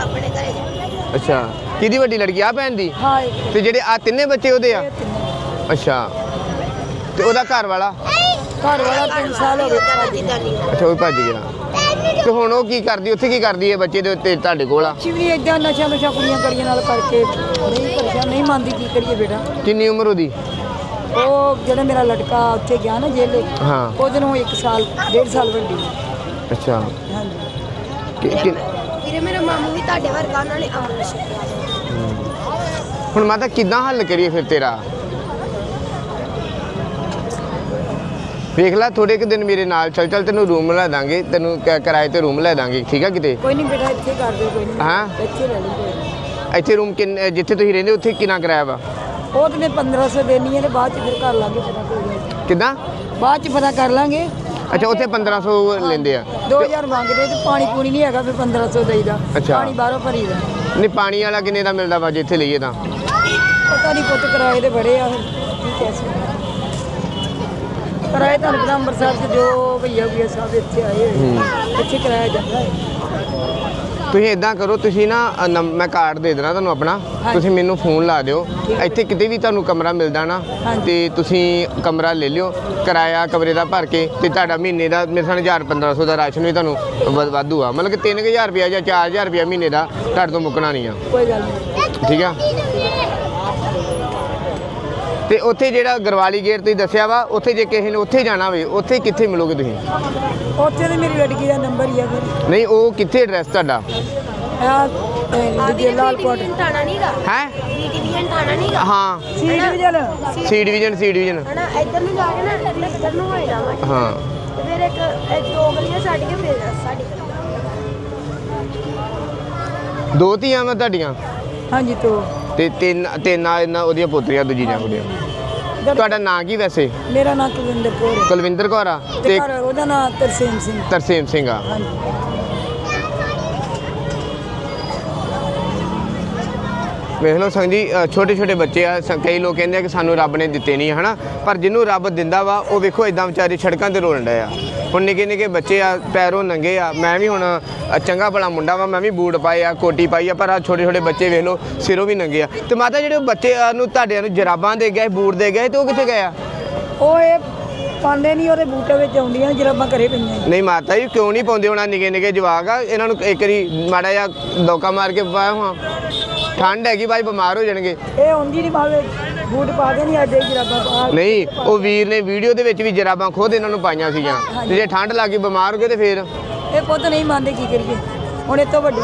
ਆਪਣੇ ਘਰੇ ਜਾ। ਅੱਛਾ। ਕਿਹਦੀ ਵੱਡੀ ਲੜਕੀ? ਆ ਭੈਣ ਦੀ? ਹਾਂ ਤੇ ਜਿਹੜੇ ਆ ਤਿੰਨੇ ਬੱਚੇ ਉਹਦੇ ਆ? ਤਿੰਨੇ। ਅੱਛਾ। ਤੇ ਉਹਦਾ ਘਰ ਵਾਲਾ? ਘਰ ਵਾਲਾ 3 ਸਾਲ ਹੋ ਗਏ। ਅੱਛਾ ਉਹ ਭੱਜ ਗਿਆ। ਤੇ ਹੁਣ ਉਹ ਕੀ ਕਰਦੀ ਉੱਥੇ ਕੀ ਕਰਦੀ ਹੈ ਬੱਚੇ ਦੇ ਉੱਤੇ ਤੁਹਾਡੇ ਕੋਲ ਆ? ਚਿਵਰੀ ਏਦਾਂ ਨਸ਼ਾ ਨਸ਼ਾ ਕੁੜੀਆਂ ਕੜੀਆਂ ਨਾਲ ਕਰਕੇ ਨਹੀਂ ਪਰੇਸ਼ਾਨ ਨਹੀਂ ਮੰਨਦੀ ਕੀ ਕਰੀਏ ਬੇਟਾ। ਕਿੰਨੀ ਉਮਰ ਉਹਦੀ? ਉਹ ਜਿਹੜਾ ਮੇਰਾ ਲੜਕਾ ਉੱਥੇ ਗਿਆ ਨਾ ਜੇਲੇ ਹਾਂ। ਉਹਦੇ ਨੂੰ 1 ਸਾਲ 1.5 ਸਾਲ ਵੱਡੀ। ਅੱਛਾ। ਹਾਂਜੀ। ਵੀਰੇ ਮੇਰਾ ਮਾਮੂ ਵੀ ਤੁਹਾਡੇ ਵਰਗਾ ਉਹਨਾਂ ਨੇ ਛਕਿਆ ਹੁਣ ਮਾਤਾ ਕਿੱਦਾਂ ਹੱਲ ਕਰੀਏ ਫਿਰ ਤੇਰਾ? ਵੇਖ ਲੈ ਥੋੜੇ ਕੁ ਦਿਨ ਮੇਰੇ ਨਾਲ ਚੱਲ ਚੱਲ ਤੈਨੂੰ ਰੂਮ ਲੈ ਦਾਂਗੇ ਤੈਨੂੰ ਕ- ਕਿਰਾਏ ਤੇ ਰੂਮ ਲੈ ਦਾਂਗੇ ਠੀਕ ਆ ਕਿਤੇ? ਕੋਈ ਨਹੀਂ ਬੇਟਾ ਇੱਥੇ ਕਰ ਦੇ ਕੋਈ ਨਹੀਂ ਹਾਂ? ਇੱਥੇ ਲੈ ਕੋਈ ਨੀ। ਇੱਥੇ ਰੂਮ ਕਿੰਨ ਜਿੱਥੇ ਤੁਸੀਂ ਰਹਿੰਦੇ ਉੱਥੇ ਕਿੰਨਾ ਕਿਰਾਇਆ ਵਾ? ਉਹ ਤੇ ਮੈਂ 1500 ਦੇਣੀ ਹੈ ਤੇ ਬਾਅਦ ਚ ਫਿਰ ਕਰ ਲਾਂਗੇ ਪਤਾ ਕੋਈ ਨੀ। ਕਿੱਦਾਂ? ਬਾਅਦ ਚ ਪਤਾ ਕਰ ਲਾਂਗੇ। ਅੱਛਾ ਉੱਥੇ 1500 ਲੈਂਦੇ ਆ। 2000 ਮੰਗਦੇ ਤੇ ਪਾਣੀ ਪੂਣੀ ਨਹੀਂ ਹੈਗਾ ਫਿਰ 1500 ਦੇਈਦਾ। ਅੱਛਾ। ਪਾਣੀ ਬਾਹਰੋਂ ਭਰੀਦਾ ਨਹੀਂ ਪਾਣੀ ਵਾਲਾ ਕਿੰਨੇ ਦਾ ਮਿਲਦਾ ਵਾ ਜੇ ਇੱਥੇ ਲਈਏ ਤਾਂ? ਪਤਾ ਨਹੀਂ ਪੁੱਤ ਕਿਰਾਏ ਦੇ ਬੜੇ ਆ ਫਿਰ ਕੀ ਕਹਿ ਸਕਦੇ। ਕਿਰਾਏ ਤੁਹਾਨੂੰ ਪਤਾ ਅੰਮ੍ਰਿਤਸਰ ਚ ਜੋ ਭਈਆ ਭਈਆ ਸਭ ਇੱਥੇ ਆਏ ਹੋਏ ਆ। ਇੱਥੇ ਕਿਰਾਇਆ ਜਾਂਦਾ ਹੈ। ਤੁਸੀਂ ਇਦਾਂ ਕਰੋ ਤੁਸੀਂ ਨਾ ਅ, ਮੈਂ ਕਾਰਡ ਦੇ ਦੇਣਾ ਤੁਹਾਨੂੰ ਆਪਣਾ। ਤੁਸੀਂ ਮੈਨੂੰ ਫੋਨ ਲਾ ਦਿਓ। ਇੱਥੇ ਕਿਤੇ ਵੀ ਤੁਹਾਨੂੰ ਕਮਰਾ ਮਿਲਦਾ ਨਾ ਹਾਂਜੀ। ਤੇ ਤੁਸੀਂ ਕਮਰਾ ਲੈ ਲਿਓ ਕਿਰਾਇਆ ਕਮਰੇ ਦਾ ਭਰ ਕੇ ਤੇ ਤੁਹਾਡਾ ਮਹੀਨੇ ਦਾ ਮੇਰੇ ਸਾਨ 1000 1500 ਦਾ ਰਾਸ਼ਨ ਵੀ ਤੁਹਾਨੂੰ ਵ- ਵਾਧੂ ਆ। ਮਤਲਬ ਕਿ 3000 ਰੁਪਇਆ ਜਾਂ 4000 ਰੁਪਇਆ ਮਹੀਨੇ ਦਾ ਤੁਹਾਡੇ ਤੋਂ ਮੁੱਕਣਾ ਨਹੀਂ ਆ। ਕੋਈ ਗੱਲ ਨਹੀਂ। ਠੀਕ ਆ? ਤੇ ਉੱਥੇ ਜਿਹੜਾ ਗਰਵਾਲੀ ਗੇਟ ਤੁਸੀਂ ਦੱਸਿਆ ਵਾ ਉੱਥੇ ਜੇ ਕਿਸੇ ਨੇ ਉੱਥੇ ਜਾਣਾ ਹੋਵੇ ਉੱਥੇ ਕਿੱਥੇ ਮਿਲੋਗੇ ਤੁਸੀਂ? ਉੱਥੇ ਤੇ ਮੇਰੀ ਲੜਕੀ ਦਾ ਨੰਬਰ ਹੀ ਆ ਫਿਰ। ਨਹੀਂ ਉਹ ਕਿੱਥੇ ਐਡਰੈਸ ਤੁਹਾਡਾ? ਆ ਦੂਜੇ ਲਾਲ ਕੋਟ ਥਾਣਾ ਨਹੀਂਗਾ ਹੈ? ਬੀ ਡਿਵੀਜ਼ਨ ਥਾਣਾ ਨਹੀਂਗਾ ਹਾਂ। C division C division C division ਹਨਾ ਇੱਧਰ ਨੂੰ ਜਾ ਕੇ ਨਾ ਇੱਧਰ ਨੂੰ ਹੋਏ ਜਾਵਾਂਗੇ ਹਾਂ ਤੇ ਫਿਰ ਇੱਕ ਇੱਕ ਦੋ ਗਲੀਆਂ ਛੱਡ ਕੇ ਫਿਰ ਸਾਡੀ ਗਲੀ। ਦੋ ਧੀਆਂ ਮੈਂ ਤੁਹਾਡੀਆਂ? ਹਾਂਜੀ ਤੋਂ ਤੇ ਤਿੰਨ ਤਿੰਨ ਆ ਇਹਨਾਂ ਉਹਦੀਆਂ ਪੁੱਤਰੀਆਂ ਦੂਜੀ ਜਾਂ ਕੁੜੀਆਂ ਤੁਹਾਡਾ ਨਾਂ ਕੀ ਵੈਸੇ? ਮੇਰਾ ਨਾਮ ਕੁਲਵਿੰਦਰ ਕੌਰ ਹੈ। ਕੁਲਵਿੰਦਰ ਕੌਰ ਆ? ਤੇ ਤੇ ਘਰ ਉਹਦਾ ਨਾਮ ਤਰਸੇਮ ਸਿੰਘ। ਤਰਸੇਮ ਸਿੰਘ ਆ। ਹਾਂਜੀ। ਵੇਖ ਲਓ ਸੰਗ ਜੀ ਛੋਟੇ ਛੋਟੇ ਬੱਚੇ ਆ। ਸ- ਕਈ ਲੋਕ ਕਹਿੰਦੇ ਆ ਕਿ ਸਾਨੂੰ ਰੱਬ ਨੇ ਦਿੱਤੇ ਨਹੀਂ ਹਨਾ? ਪਰ ਜਿਹਨੂੰ ਰੱਬ ਦਿੰਦਾ ਵਾ ਉਹ ਵੇਖੋ ਇਦਾਂ ਵਿਚਾਰੇ ਸੜਕਾਂ ਤੇ ਰੋਣ ਡਏ ਆ। ਹੁਣ ਨਿੱਕੇ ਨਿੱਕੇ ਬੱਚੇ ਆ ਪੈਰੋਂ ਨੰਗੇ ਆ ਮੈਂ ਵੀ ਹੁਣ ਚੰਗਾ ਭਲਾ ਮੁੰਡਾ ਵਾ ਮੈਂ ਵੀ ਬੂਟ ਪਾਏ ਆ ਕੋਟੀ ਪਾਈ ਆ ਪਰ ਆ ਛੋਟੇ ਛੋਟੇ ਬੱਚੇ ਵੇਖ ਲਓ ਸਿਰੋਂ ਵੀ ਨੰਗੇ ਆ। ਤੇ ਮਾਤਾ ਜਿਹੜੇ ਬੱਚੇ ਨੂੰ ਤੁਹਾਡੇ ਨੂੰ ਜਰਾਬਾਂ ਦੇ ਗਏ ਬੂਟ ਦੇ ਗਏ ਤੇ ਉਹ ਕਿੱਥੇ ਗਏ ਆ? ਉਹ ਇਹ ਪਾਉਂਦੇ ਨਹੀਂ ਉਹਦੇ ਬੂਟੇ ਵਿੱਚ ਆਉਂਦੀਆਂ ਜਰਾਬਾਂ ਘਰੇ ਪਈਆਂ। ਨਹੀਂ ਮਾਤਾ ਜੀ ਕਿਉਂ ਨਹੀਂ ਪਾਉਂਦੇ ਹੋਣਾ ਨਿੱਕੇ ਨਿੱਕੇ ਜਵਾਕ ਆ? ਇਹਨਾਂ ਨੂੰ ਇੱਕ ਵਾਰੀ ਮਾੜਾ ਜਿਹਾ ਦੌਕਾ ਮਾਰ ਕੇ ਪਾਇਆ ਹਾਂ ਠੰਡ ਹੈਗੀ ਬਾਈ ਬਿਮਾਰ ਹੋ ਜਾਣਗੇ। ਇਹ ਆਉਂਦੀ ਨਹੀਂ ਮਾਵੇ ਬੂਟ ਪਾ ਦੇ ਨਹੀਂ ਅੱਜ ਇਹ ਜਰਾਬਾਂ ਪਾ ਨਹੀਂ ਉਹ ਵੀਰ ਨੇ ਵੀਡੀਓ ਦੇ ਵਿੱਚ ਵੀ ਜਰਾਬਾਂ ਖੁਦ ਇਹਨਾਂ ਨੂੰ ਪਾਈਆਂ ਸੀਗੀਆਂ। ਤੇ ਜੇ ਠੰਡ ਲੱਗੀ ਬਿਮਾਰ ਹੋ ਗਏ ਤੇ ਫੇਰ? ਇਹ ਪੁੱਤ ਨਹੀਂ ਮੰਨਦੇ ਕੀ ਕਰੀਏ? ਹੁਣ ਇਹ ਤੋਂ ਵੱਡੀ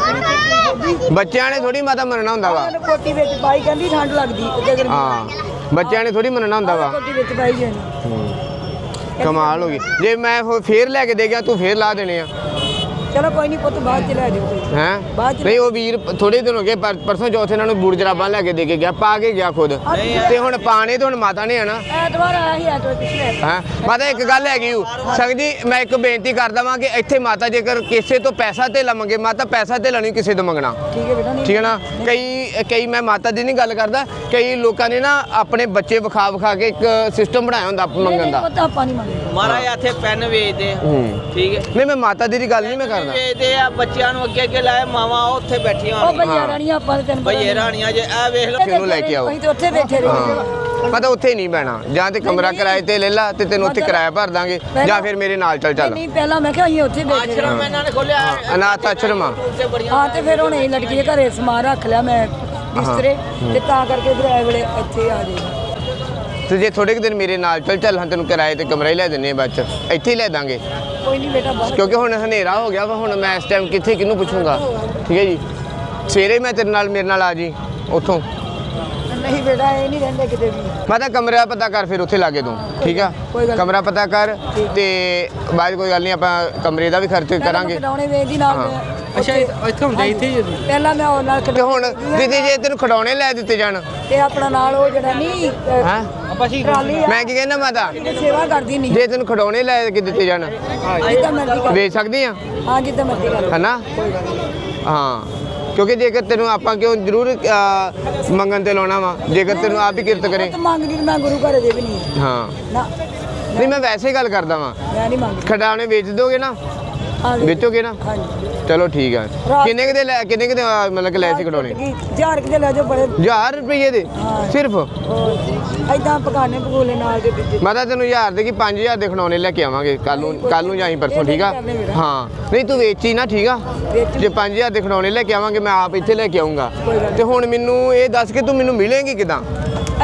ਬੱਚਿਆਂ ਨੇ ਥੋੜੀ ਮਾਤਾ ਮੰਨਣਾ ਹੁੰਦਾ ਵਾ। ਕੋਟੀ ਵਿੱਚ ਪਾਈ ਕਹਿੰਦੀ ਠੰਡ ਲੱਗਦੀ ਅੱਗੇ ਗਰਮੀ ਹਾਂ ਬੱਚਿਆਂ ਨੇ ਥੋੜੀ ਮੰਨਣਾ ਹੁੰਦਾ ਵਾ। ਕੋਟੀ ਵਿੱਚ ਪਾਈ ਜਾਣੀ ਕਮਾਲ ਹੋ ਗਈ। ਜੇ ਮੈਂ ਫੇਰ ਲੈ ਕੇ ਦੇ ਗਿਆ ਤੂੰ ਫੇਰ ਲਾ ਦੇਣੇ ਆ। ਚਲੋ ਕੋਈ ਨਹੀਂ ਪੁੱਤ ਬਾਅਦ ਚ ਲੈ ਜਾਓ ਕੋਈ। ਹੈ? ਬਾਅਦ ਚ- ਨਹੀਂ ਉਹ ਵੀਰ ਥੋੜੇ ਦਿਨ ਹੋ ਗਏ ਪਰ- ਪਰਸੋਂ ਚੌਥੇ ਇਹਨਾਂ ਨੂੰ ਬੂਟ ਜਰਾਬਾਂ ਲੈ ਕੇ ਦੇ ਕੇ ਗਿਆ ਪਾ ਕੇ ਗਿਆ ਖੁਦ। ਤੇ ਹੁਣ ਪਾਣੇ ਤੇ ਹੁਣ ਮਾਤਾ ਨੇ ਆਣਾ ਐਤਵਾਰ ਆਇਆ ਸੀ ਐਤਵਾਰ ਪਿਛਲੇ। ਹਾਂ? ਮਾਤਾ ਇੱਕ ਗੱਲ ਹੈਗੀ ਓ ਸੰਗ ਜੀ ਮੈਂ ਇੱਕ ਬੇਨਤੀ ਕਰਦਾ ਵਾਂ ਕਿ ਇੱਥੇ ਮਾਤਾ ਜੇਕਰ ਕਿਸੇ ਤੋਂ ਪੈਸਾ ਧੇਲਾ ਮੰਗੇ ਮਾਤਾ ਪੈਸਾ ਧੇਲਾ ਨਹੀਂ ਕਿਸੇ ਤੋਂ ਮੰਗਣਾ। ਠੀਕ ਹੈ ਬੇਟਾ ਨਹੀਂ ਠੀਕ ਹੈ ਨਾ? ਕਈ ਕਈ ਮੈਂ ਮਾਤਾ ਦੀ ਨਹੀਂ ਗੱਲ ਕਰਦਾ ਕਈ ਲੋਕਾਂ ਨੇ ਨਾ ਆਪਣੇ ਬੱਚੇ ਵਿਖਾ ਵਿਖਾ ਕੇ ਇੱਕ ਸਿਸਟਮ ਬਣਾਇਆ ਹੁੰਦਾ ਮੰਗਣ ਦਾ। ਪੁੱਤ ਆਪਾਂ ਨਹੀਂ ਮੰਗਦੇ। ਮਹਾਰਾਜ ਇੱਥੇ ਪੈਨ ਵੇਚਦੇ ਆ। ਹੂੰ। ਠੀਕ ਹੈ। ਨਹੀਂ ਮੈਂ ਮਾਤਾ ਦੀ ਦੀ ਗੱਲ ਨਹੀਂ ਮੈਂ ਕਰਦਾ। ਵੇਚਦੇ ਆ ਬੱਚਿਆਂ ਨੂੰ ਅੱਗੇ ਅੱਗੇ ਲਾਏ ਮਾਵਾਂ ਉੱਥੇ ਬੈਠੀਆਂ ਉਹ ਹੋਣਗੀਆਂ ਰਾਣੀਆਂ ਆਪਾਂ ਤੇ ਤੈਨੂੰ ਪਤਾ ਭਈਏ ਰਾਣੀਆਂ ਜੇ ਇਹ ਵੇਖ ਲਓ। ਕਿਹਨੂੰ ਲੈ ਕੇ ਆਓ? ਅਸੀਂ ਤੇ ਉੱਥੇ ਬੈਠੇ ਰਹੇ ਮੈਂ ਤਾਂ ਉੱਥੇ ਨਹੀਂ ਬਹਿਣਾ। ਜਾਂ ਤੇ ਕਮਰਾ ਕਿਰਾਏ ਤੇ ਲੈ ਲਾ ਤੇ ਤੈਨੂੰ ਉੱਥੇ ਕਿਰਾਇਆ ਭਰ ਦਾਂਗੇ। ਜਾਂ ਫਿਰ ਮੇਰੇ ਨਾਲ ਚੱਲ ਚੱਲ। ਨਹੀਂ ਪਹਿਲਾਂ ਮੈਂ ਕਿਹਾ ਅਸੀਂ ਉੱਥੇ ਬੈਠੇ ਰਹੇ ਆਸ਼ਰਮ ਇਹਨਾਂ ਨੇ ਖੋਲਿਆ ਅਨਾਥ ਆਸ਼ਰਮ ਆ। ਉੱਥੇ ਬੜੀਆਂ ਹਾਂ ਤੇ ਫਿਰ ਹੁਣ ਇਹ ਲੜਕੀ ਦੇ ਘਰੇ ਸਮਾਨ ਰੱਖ ਲਿਆ ਮੈਂ ਬਿਸਤਰੇ ਤੇ ਤਾਂ ਕਰਕੇ ਫਿਰ ਇਹ ਵੇਲੇ ਇੱਥੇ ਆ ਗਏ। ਤੇ ਜੇ ਥੋੜੇ ਕੁ ਦਿਨ ਮੇਰੇ ਨਾਲ ਚੱਲ ਚੱਲ ਹਾਂ ਤੈਨੂੰ ਕਿਰਾਏ ਤੇ ਕਮਰਾ ਹੀ ਲੈ ਦਿੰਨੇ ਆ ਬਾਅਦ ਚ। ਇੱਥੇ ਹੀ ਲੈ ਦਾਂਗੇ। ਕੋਈ ਨਹੀਂ ਬੇਟਾ ਬਾਹਰ ਕਿਉਂਕਿ ਹੁਣ ਹਨੇਰਾ ਹੋ ਗਿਆ ਵਾ ਹੁਣ ਮੈਂ ਇਸ ਟਾਈਮ ਕਿੱਥੇ ਕਿਹਨੂੰ ਪੁੱਛੂੰਗਾ? ਠੀਕ ਹੈ ਜੀ? ਸਵੇਰੇ ਮੈਂ ਤੇਰੇ ਨਾਲ ਮੇਰੇ ਨਾਲ ਆ ਜੀ ਉੱਥੋਂ। ਨਹੀਂ ਬੇਟਾ ਇਹ ਨਹੀਂ ਰਹਿੰਦੇ ਕਿਤੇ ਵੀ। ਮੈਂ ਤਾਂ ਕਮਰਾ ਪਤਾ ਕਰ ਫਿਰ ਉੱਥੇ ਲਾਗੇ ਤੂੰ ਠੀਕ ਆ? ਕੋਈ ਗੱਲ ਕਮਰਾ ਪਤਾ ਕਰ ਤੇ ਬਾਅਦ ਕੋਈ ਗੱਲ ਨਹੀਂ ਆਪਾਂ ਕਮਰੇ ਦਾ ਵੀ ਖਰਚ ਕਰਾਂਗੇ। ਖਡਾਉਣੇ ਵੇਚਦੀ ਨਾਲ ਹਾਂ। ਅੱਛਾ ਇੱਥੇ ਹੁੰਦੇ ਇੱਥੇ ਹੀ ਜੀ ਪਹਿਲਾਂ ਮੈਂ ਉਹ ਨਾਲ ਤੇ ਖਡਾਉਣੇ ਹੁਣ ਦੀਦੀ ਜੇ ਤੈਨੂੰ ਖਡਾਉਣੇ ਲੈ ਦਿੱਤੇ ਜਾਣ। ਤੇ ਆਪਣਾ ਨਾਲ ਉਹ ਜਿਹੜਾ ਨਹੀਂ ਅਹ, ਹੈ? ਟਰਾਲੀ ਆ। ਮੈਂ ਕੀ ਕਹਿੰਦਾ ਮਾਤਾ? ਇਹਦੀ ਸੇਵਾ ਕਰਦੀ ਨਹੀਂ ਜੇ ਤੈਨੂੰ ਖਡਾਉਣੇ ਲੈ ਕੇ ਦਿੱਤੇ ਜਾਣ ਜਿੱਦਾਂ ਮਰਜ਼ੀ ਕਰ। ਵੇਚ ਸਕਦੀ ਆ? ਹਾਂ ਜਿੱਦਾਂ ਮਰਜ਼ੀ ਕਰ। ਹਨਾ? ਹਾਂ ਕਿਉਂਕਿ ਜੇਕਰ ਤੈਨੂੰ ਆਪਾਂ ਕਿਉਂ ਜ਼ਰੂਰ ਅਹ, ਮੰਗਣ ਤੇ ਲਾਉਣਾ ਵਾ ਜੇਕਰ ਤੈਨੂੰ ਆਪ ਹੀ ਕਿਰਤ ਕਰੇ। ਤੇ ਮੰਗਦੀ ਤੇ ਮੈਂ ਗੁਰੂ ਘਰ ਦੇ ਵੀ ਨਹੀਂ। ਹਾਂ। ਨਾ। ਨਹੀਂ ਮੈਂ ਵੈਸੇ ਹੀ ਗੱਲ ਕਰਦਾ ਵਾਂ। ਮੈਂ ਨਹੀਂ ਮੰਗਦੀ। ਖਡਾਉਣੇ ਵੇਚ ਦੋਗੇ ਨਾ ਹਾਂ ਜੀ। ਵੇਚੋਗੇ ਨਾ? ਹਾਂਜੀ। ਚਲੋ ਠੀਕ ਆ। ਰਾਤ- ਕਿੰਨੇ ਕੁ ਦੇ ਲੈ ਕਿੰਨੇ ਕੁ ਦੇ ਮਤਲਬ ਕਿ ਲੈ ਸੀ ਖਡਾਉਣੇ ਹਜ਼ਾਰ ਕਿਤੇ ਲੈ ਜਾਓ ਬੜੇ। 1000 ਰੁਪਏ ਦੇ? ਹਾਂ। ਸਿਰਫ? ਐਦਾਂ ਪਕਾਨੇ ਪਕੂਲੇ ਨਾਲ ਦੇ ਵਿੱਚ। ਮੈਂ ਤਾਂ ਤੈਨੂੰ 1000 ਦੇ ਕੀ 5000 ਦੇ ਖਡਾਉਣੇ ਲੈ ਕੇ ਆਵਾਂਗੇ। ਕੱਲ ਨੂੰ ਕੱਲ ਨੂੰ ਜਾਈ ਪਰਸੋਂ ਠੀਕ ਆ? ਹਾਂ। ਨਹੀਂ ਤੂੰ ਵੇਚੀ ਨਾ ਠੀਕ ਆ? ਵੇਚੂ। ਜੇ 5000 ਦੇ ਖਡਾਉਣੇ ਲੈ ਕੇ ਆਵਾਂਗੇ ਮੈਂ ਆਪ ਇੱਥੇ ਲੈ ਕੇ ਆਉਂਗਾ ਕੋਈ ਗੱਲ ਤੇ ਹੁਣ ਮੈਨੂੰ ਇਹ ਦੱਸ ਕੇ ਤੂੰ ਮੈਨੂੰ ਮਿਲੇਂਗੀ ਕਿਦਾਂ?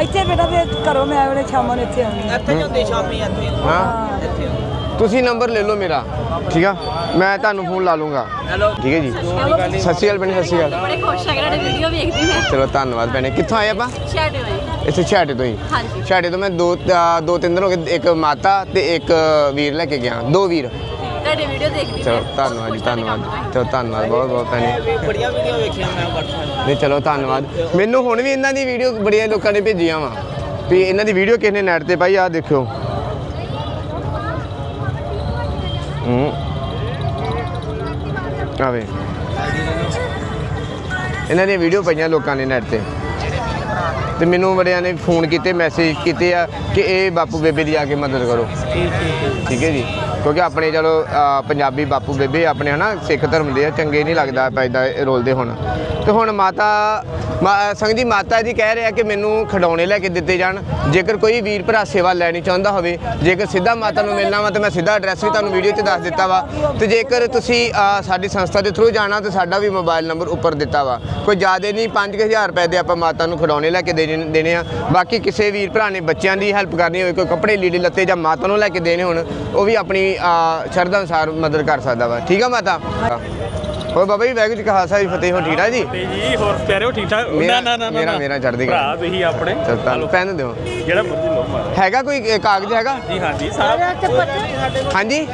ਇੱਥੇ ਬੇਟਾ ਤੇ ਘਰੋਂ ਮੈਂ ਆਵਲੇ ਸ਼ਾਮਾਂ ਨੂੰ ਇੱਥੇ ਆਉਂਦੀ ਹਾਂ। ਇੱਥੇ ਹੀ ਹੁੰਦੀ ਸ਼ਾਮੀ ਇੱਥੇ। ਹਾਂ। ਇੱਥੇ ਤੁਸੀਂ ਨੰਬਰ ਲੈ ਲਓ ਮੇਰਾ ਠੀਕ ਆ? ਮੈਂ ਤੁਹਾਨੂੰ ਫੋਨ ਲਾ ਲੂੰਗਾ। ਠੀਕ ਹੈ ਜੀ? ਸਤਿ ਸ਼੍ਰੀ ਅਕਾਲ ਭੈਣੇ ਸਤਿ ਸ਼੍ਰੀ ਅਕਾਲ। ਬੜੇ ਖੁਸ਼ ਆ ਕਿ ਤੁਹਾਡੀ ਵੀਡੀਓ ਵੇਖਦੀ ਮੈਂ ਚਲੋ ਧੰਨਵਾਦ ਭੈਣੇ। ਕਿੱਥੋਂ ਆਏ ਆਪਾਂ? ਛਾੜੇ ਹੋਏ ਇੱਥੇ ਛਾਟੇ ਤੋਂ ਹੀ ਹਾਂਜੀ। ਛਾਟੇ ਤੋਂ ਮੈਂ ਦੋ ਦੋ ਤਿੰਨ ਦਿਨ ਹੋ ਗਏ ਇੱਕ ਮਾਤਾ ਤੇ ਇੱਕ ਵੀਰ ਲੈ ਕੇ ਗਿਆ। ਦੋ ਵੀਰ। ਤੁਹਾਡੀ ਵੀਡੀਓ ਦੇਖਦੀ ਚਲੋ। ਧੰਨਵਾਦ ਜੀ ਧੰਨਵਾਦ। ਤੋਂ। ਚਲੋ ਧੰਨਵਾਦ। ਬਹੁਤ ਬਹੁਤ ਭੈਣੇ। ਬੜੀਆਂ ਵੀਡੀਓ ਵੇਖੀਆਂ ਮੈਂ WhatsApp ਨਹੀਂ ਚਲੋ ਧੰਨਵਾਦ। ਮੈਨੂੰ ਹੁਣ ਵੀ ਇਹਨਾਂ ਦੀ ਵੀਡੀਓ ਬੜੀਆਂ ਲੋਕਾਂ ਨੇ ਭੇਜੀਆਂ ਵਾ। ਵੀ ਇਹਨਾਂ ਦੀ ਵੀਡੀਓ ਕਿਸ ਨੇ ਨੈਟ ਤੇ ਪਾਈ ਆ ਦੇਖਿਓ ਹੂੰ ਆਵੇ ਇਹਨਾਂ ਦੀਆਂ ਵੀਡੀਓ ਪਈਆਂ ਲੋਕਾਂ ਨੇ ਨੈਟ ਤੇ। ਤੇ ਮੈਨੂੰ ਬੜਿਆਂ ਨੇ ਫੋਨ ਕੀਤੇ ਮੈਸੇਜ ਕੀਤੇ ਆ ਕਿ ਇਹ ਬਾਪੂ ਬੇਬੇ ਦੀ ਆ ਕੇ ਮਦਦ ਕਰੋ। ਠੀਕ ਹੈ ਜੀ? ਕਿਉਂਕਿ ਆਪਣੇ ਚਲੋ ਪੰਜਾਬੀ ਬਾਪੂ ਬੇਬੇ ਆਪਣੇ ਹਨਾ, ਸਿੱਖ ਧਰਮ ਦੇ ਆ, ਚੰਗੇ ਨਹੀਂ ਲੱਗਦਾ ਪੈਦਾ ਰੋਲਦੇ ਹੁਣ। ਤੇ ਹੁਣ ਮਾਤਾ ਸੰਗ ਜੀ, ਮਾਤਾ ਜੀ ਕਹਿ ਰਿਹਾ ਕਿ ਮੈਨੂੰ ਖਿਡੌਣੇ ਲੈ ਕੇ ਦਿੱਤੇ ਜਾਣ। ਜੇਕਰ ਕੋਈ ਵੀਰ ਭਰਾ ਸੇਵਾ ਲੈਣੀ ਚਾਹੁੰਦਾ ਹੋਵੇ, ਜੇਕਰ ਸਿੱਧਾ ਮਾਤਾ ਨੂੰ ਮਿਲਣਾ ਵਾ ਤਾਂ ਮੈਂ ਸਿੱਧਾ ਐਡਰੈਸ ਵੀ ਤੁਹਾਨੂੰ ਵੀਡੀਓ 'ਚ ਦੱਸ ਦਿੱਤਾ ਵਾ। ਤੇ ਜੇਕਰ ਤੁਸੀਂ ਸਾਡੀ ਸੰਸਥਾ ਦੇ ਥਰੂ ਜਾਣਾ ਤਾਂ ਸਾਡਾ ਵੀ ਮੋਬਾਈਲ ਨੰਬਰ ਉੱਪਰ ਦਿੱਤਾ ਵਾ। ਕੋਈ ਜ਼ਿਆਦਾ ਨਹੀਂ 5000 ਰੁਪਏ ਦੇ ਆਪਾਂ ਮਾਤਾ ਨੂੰ ਖਿਡੌਣੇ ਲੈ ਕੇ ਦੇਣੇ ਦੇਣੇ ਆ। ਬਾਕੀ ਕਿਸੇ ਵੀਰ ਭਰਾ ਨੇ ਬੱਚਿਆਂ ਦੀ ਹੈਲਪ ਕਰਨੀ ਹੋਵੇ, ਕੋਈ ਕੱਪੜੇ ਲੀੜੇ ਲੱਤੇ ਜਾਂ ਮਾਤਾ ਨੂੰ ਲੈ ਕੇ ਦੇਣੇ ਹੋਣ, ਉਹ ਵੀ ਆਪਣੀ ਸ਼ਰਧਾ ਅਨੁਸਾਰ ਮਦਦ ਕਰ ਸਕਦਾ ਵਾ। ਠੀਕ ਆ ਮਾਤਾ? ਹੋਰ ਬਾਬਾ ਜੀ ਵਾਹਿਗੁਰੂ ਜੀ ਕਾ ਖਾਲਸਾ ਜੀ ਫਤਿਹ ਹੋ ਠੀਕ ਠਾਕ ਜੀ? ਤੇ ਜੀ ਹੋਰ ਪਿਆਰੇ ਹੋ ਠੀਕ? ਠਾਕ ਨਾ ਨਾ ਨਾ ਮੇਰਾ-। ਮੇਰਾ ਚੜ੍ਹਦੀ ਕਲਾ। ਭਰਾ ਤੁਸੀਂ ਆਪਣੇ। ਚਲ ਤੁਹਾਨੂੰ ਪੈਨ ਦਿਓ। ਜਿਹੜਾ ਮਰਜ਼ੀ ਲਓ ਮਾਰਾ। ਹੈਗਾ ਕੋਈ ਅ, ਕਾਗਜ਼ ਹੈਗਾ? ਜੀ ਹਾਂ ਜੀ ਸਾਰਾ। ਹਾਂਜੀ?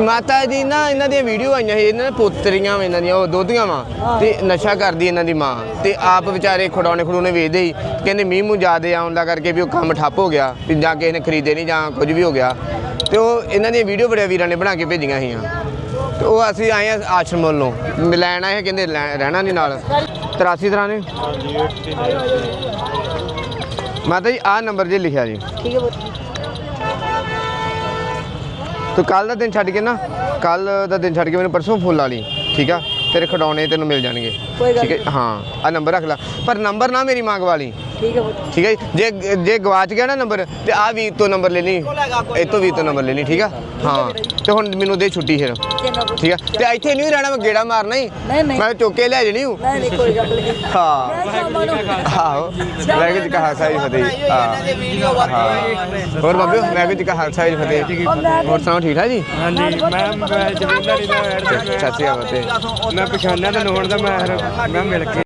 ਮਾਤਾ ਜੀ ਨਾ ਇਹਨਾਂ ਦੀਆਂ ਵੀਡੀਓ ਆਈਆਂ ਸੀ ਇਹਨਾਂ ਦੇ ਪੋਤਰੀਆਂ ਵਾ ਇਹਨਾਂ ਦੀਆਂ ਉਹ ਦੋਧੀਆਂ ਵਾ। ਤੇ ਨਸ਼ਾ ਕਰਦੀ ਇਹਨਾਂ ਦੀ ਮਾਂ। ਤੇ ਆਪ ਵਿਚਾਰੇ ਖੜਾਉਣੇ ਖੜੂਣੇ ਵੇਚਦੇ ਹੀ ਕਹਿੰਦੇ ਮੀਂਹ ਮੂੰਹ ਜ਼ਿਆਦੇ ਆਉਣ ਦਾ ਕਰਕੇ ਵੀ ਉਹ ਕੰਮ ਠੱਪ ਹੋ ਗਿਆ। ਵੀ ਜਾਂ ਕਿਸੇ ਨੇ ਖਰੀਦੇ ਨਹੀਂ ਜਾਂ ਕੁਝ ਵੀ ਹੋ ਗਿਆ। ਤੇ ਉਹ ਇਹਨਾਂ ਦੀਆਂ ਵੀਡੀਓ ਬੜੇ ਵੀਰਾਂ ਨੇ ਬਣਾ ਕੇ ਭੇਜੀਆਂ ਸੀਆਂ। ਤੇ ਉਹ ਅਸੀਂ ਆਏ ਆ ਆਸ਼ਰਮ ਵੱਲੋਂ। ਲੈਣ ਆਏ ਕਹਿੰਦੇ ਲੈ- ਰਹਿਣਾ ਨਹੀਂ ਨਾਲ। 83 ਤਰ੍ਹਾਂ ਨੇ। ਮਾਤਾ ਜੀ ਆਹ ਨੰਬਰ ਜੇ ਲਿਖਿਆ ਜੀ। ਠੀਕ ਹੈ ਪੁੱਤ। ਤੂੰ ਕੱਲ ਦਾ ਦਿਨ ਛੱਡ ਕੇ ਨਾ ਕੱਲ ਦਾ ਦਿਨ ਛੱਡ ਕੇ ਮੈਨੂੰ ਪਰਸੋਂ ਫੋਨ ਲਾ ਲਈ ਠੀਕ ਆ? ਤੇਰੇ ਖਡਾਉਣੇ ਤੈਨੂੰ ਮਿਲ ਜਾਣਗੇ। ਕੋਈ ਗੱਲ ਠੀਕ ਹੈ? ਹਾਂ ਆ ਨੰਬਰ ਰੱਖ ਲੈ। ਪਰ ਨੰਬਰ ਨਾ ਮੇਰੀ ਮੰਗ ਵਾਲੀ ਠੀਕ ਹੈ ਪੁੱਤ। ਠੀਕ ਹੈ ਜੀ? ਜੇ ਜੇ ਗਵਾਚ ਗਿਆ ਨਾ ਨੰਬਰ ਤੇ ਆ ਵੀਰ ਤੋਂ ਨੰਬਰ ਲੈ ਲਈ। ਇਹ ਤੋਂ ਵੀਰ ਤੋਂ ਨੰਬਰ ਲੈ ਲਈ ਠੀਕ ਆ? ਹਾਂ ਤੇ ਹੁਣ ਮੈਨੂੰ ਦੇ ਛੁੱਟੀ ਫਿਰ। ਠੀਕ ਆ? ਤੇ ਇੱਥੇ ਨਹੀਂ ਰਹਿਣਾ ਮੈਂ ਗੇੜਾ ਮਾਰਨਾ ਹੀ। ਮੈਂ ਚੁੱਕ ਕੇ ਲੈ ਜਣੀ ਹੂੰ। ਨਹੀਂ ਨਹੀਂ ਕੋਈ ਗੱਲ ਨਹੀਂ ਹਾਂ। ਮੈਂ ਆਹੋ। ਕਾ ਫਤਿਹ। ਦੀ ਵੀਡੀਓ ਹਾਂ। ਹੋਰ ਵਾਹਿਗੁਰੂ ਜੀ ਕਾ ਖਾਲਸਾ ਜੀ ਫਤਿਹ। ਹੋਰ ਸੁਣਾਓ ਠੀਕ ਠਾਕ ਜੀ? ਹਾਂਜੀ ਮੈਂ ਮੈਂ ਜਮੀਨਦਾਰੀ ਦਾ ਐਡ ਅਕਾਲ ਫਤਿਹ ਮੈਂ ਪਛਾਣਿਆ ਤਾਂ ਨੋਣ ਦਾ ਮੈਂ ਮੈਂ ਮਿਲ ਕੇ